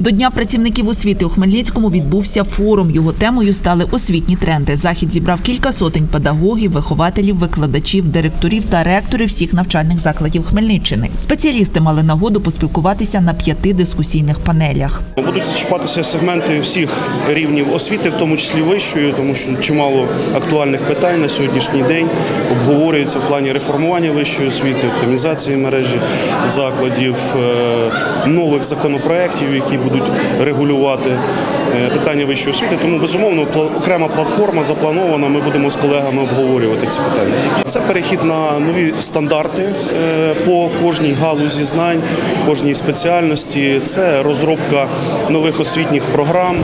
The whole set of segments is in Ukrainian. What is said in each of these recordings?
До Дня працівників освіти у Хмельницькому відбувся форум. Його темою стали освітні тренди. Захід зібрав кілька сотень педагогів, вихователів, викладачів, директорів та ректорів всіх навчальних закладів Хмельниччини. Спеціалісти мали нагоду поспілкуватися на п'яти дискусійних панелях. Будуть зачіпатися сегменти всіх рівнів освіти, в тому числі вищої, тому що чимало актуальних питань на сьогоднішній день обговорюється в плані реформування вищої освіти, оптимізації мережі закладів, е, нових законопроєктів, які будуть регулювати е, питання вищої освіти. Тому безумовно окрема платформа запланована. Ми будемо з колегами обговорювати ці питання. Це перехід на нові стандарти е, по кожній галузі знань, кожній спеціальності. Це розробка нових освітніх програм,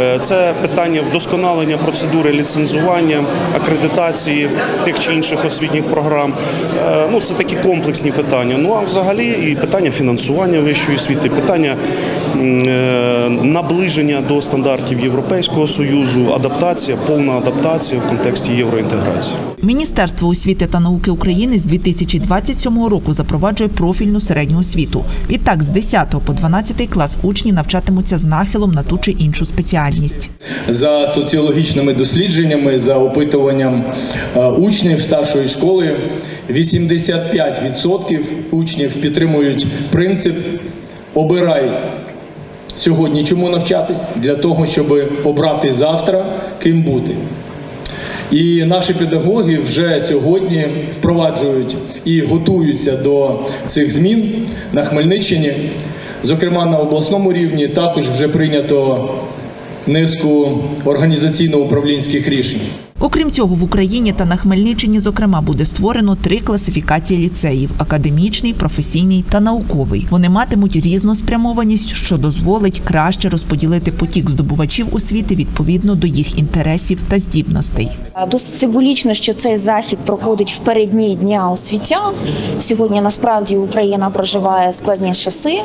е, це питання вдосконалення процедури ліцензування, акредитації тих чи інших освітніх програм. Ну це такі комплексні питання. Ну а взагалі і питання фінансування вищої освіти, питання наближення до стандартів Європейського союзу, адаптація, повна адаптація в контексті євроінтеграції. Міністерство освіти та науки України з 2027 року запроваджує профільну середню освіту. Відтак, з 10 по 12 клас учні навчатимуться з нахилом на ту чи іншу спеціальність. За соціологічними дослідженнями, за опитуванням е, учнів старшої школи, 85% учнів підтримують принцип обирай сьогодні чому навчатись для того, щоб обрати завтра ким бути. І наші педагоги вже сьогодні впроваджують і готуються до цих змін на Хмельниччині. Зокрема, на обласному рівні також вже прийнято низку організаційно-управлінських рішень. Окрім цього, в Україні та на Хмельниччині, зокрема, буде створено три класифікації ліцеїв: академічний, професійний та науковий. Вони матимуть різну спрямованість, що дозволить краще розподілити потік здобувачів освіти відповідно до їх інтересів та здібностей. Досить символічно, що цей захід проходить в передні дня освітян. Сьогодні насправді Україна проживає складні часи.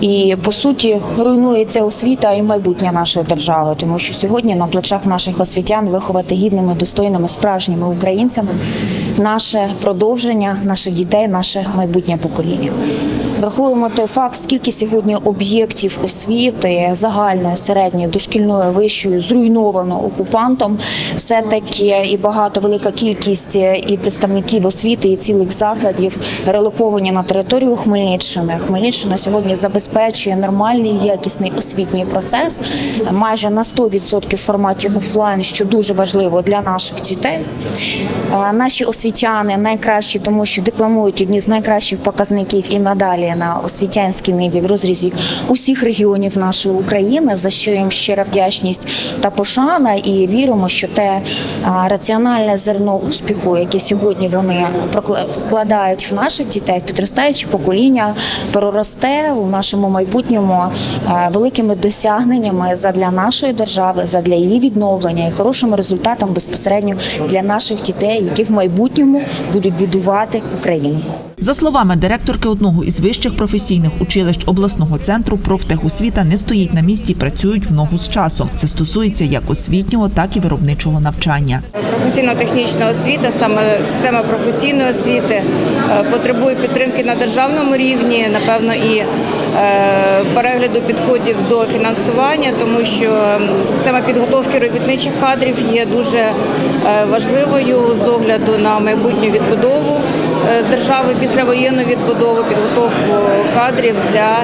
І по суті руйнується освіта і майбутнє нашої держави, тому що сьогодні на плечах наших освітян виховати гідними, достойними, справжніми українцями наше продовження, наших дітей, наше майбутнє покоління. Врахуємо той факт, скільки сьогодні об'єктів освіти загальної, середньої, дошкільної, вищої зруйновано окупантом. Все таки і багато велика кількість і представників освіти, і цілих закладів релоковані на територію Хмельниччини. Хмельниччина сьогодні забезпечує нормальний якісний освітній процес майже на 100% в форматі офлайн, що дуже важливо для наших дітей. Е, Наші освітяни найкращі, тому що декламують одні з найкращих показників і надалі на освітянській ниві в розрізі усіх регіонів нашої України, за що їм щира вдячність та пошана. І віримо, що те раціональне зерно успіху, яке сьогодні вони вкладають в наших дітей, в підростаюче покоління, проросте у нашому майбутньому великими досягненнями задля нашої держави, задля її відновлення і хорошим результатом безпосередньо для наших дітей, які в майбутньому будуть будувати Україну. За словами директорки одного із вищих професійних училищ обласного центру, профтехосвіта не стоїть на місці працюють в ногу з часом. Це стосується як освітнього, так і виробничого навчання. Професійно-технічна освіта, саме система професійної освіти е, потребує підтримки на державному рівні, напевно, і е, перегляду підходів до фінансування, тому що система підготовки робітничих кадрів є дуже е, важливою з огляду на майбутню відбудову держави після воєнної відбудови, підготовку кадрів для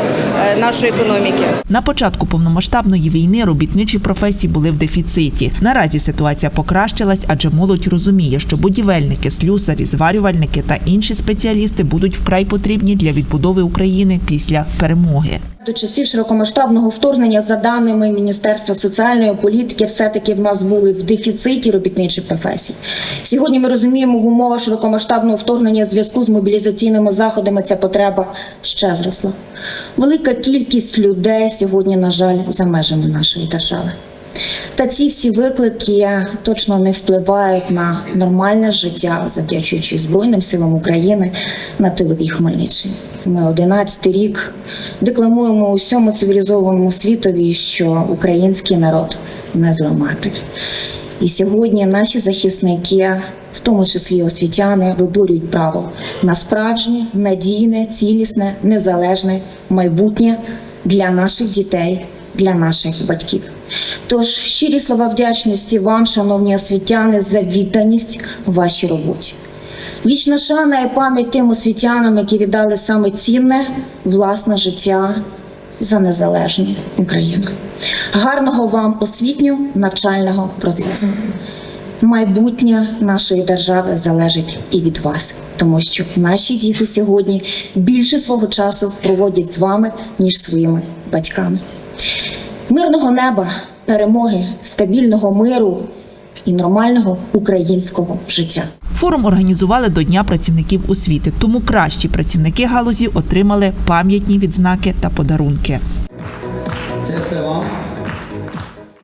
е, нашої економіки. На початку повномасштабної війни робітничі професії були в дефіциті. Наразі ситуація покращилась, адже молодь розуміє, що будівельники, слюсарі, зварювальники та інші спеціалісти будуть вкрай потрібні для відбудови України після перемоги. До часів широкомасштабного вторгнення, за даними Міністерства соціальної політики, все-таки в нас були в дефіциті робітничих професій. Сьогодні ми розуміємо, в умовах широкомасштабного вторгнення зв'язку з мобілізаційними заходами ця потреба ще зросла. Велика кількість людей сьогодні, на жаль, за межами нашої держави. Та ці всі виклики точно не впливають на нормальне життя, завдячуючи Збройним силам України на тиловій Хмельниччині. Ми 11 рік декламуємо усьому цивілізованому світові, що український народ не зламати. І сьогодні наші захисники, в тому числі освітяни, виборюють право на справжнє, надійне, цілісне, незалежне майбутнє для наших дітей, для наших батьків. Тож щирі слова вдячності вам, шановні освітяни, за відданість вашій роботі. Вічна шана і пам'ять тим освітянам, які віддали саме цінне власне життя за незалежну Україну. Гарного вам освітньо навчального процесу. Майбутнє нашої держави залежить і від вас, тому що наші діти сьогодні більше свого часу проводять з вами ніж своїми батьками. Мирного неба, перемоги, стабільного миру і нормального українського життя. Форум організували до Дня працівників освіти, тому кращі працівники галузі отримали пам'ятні відзнаки та подарунки. Це все вам.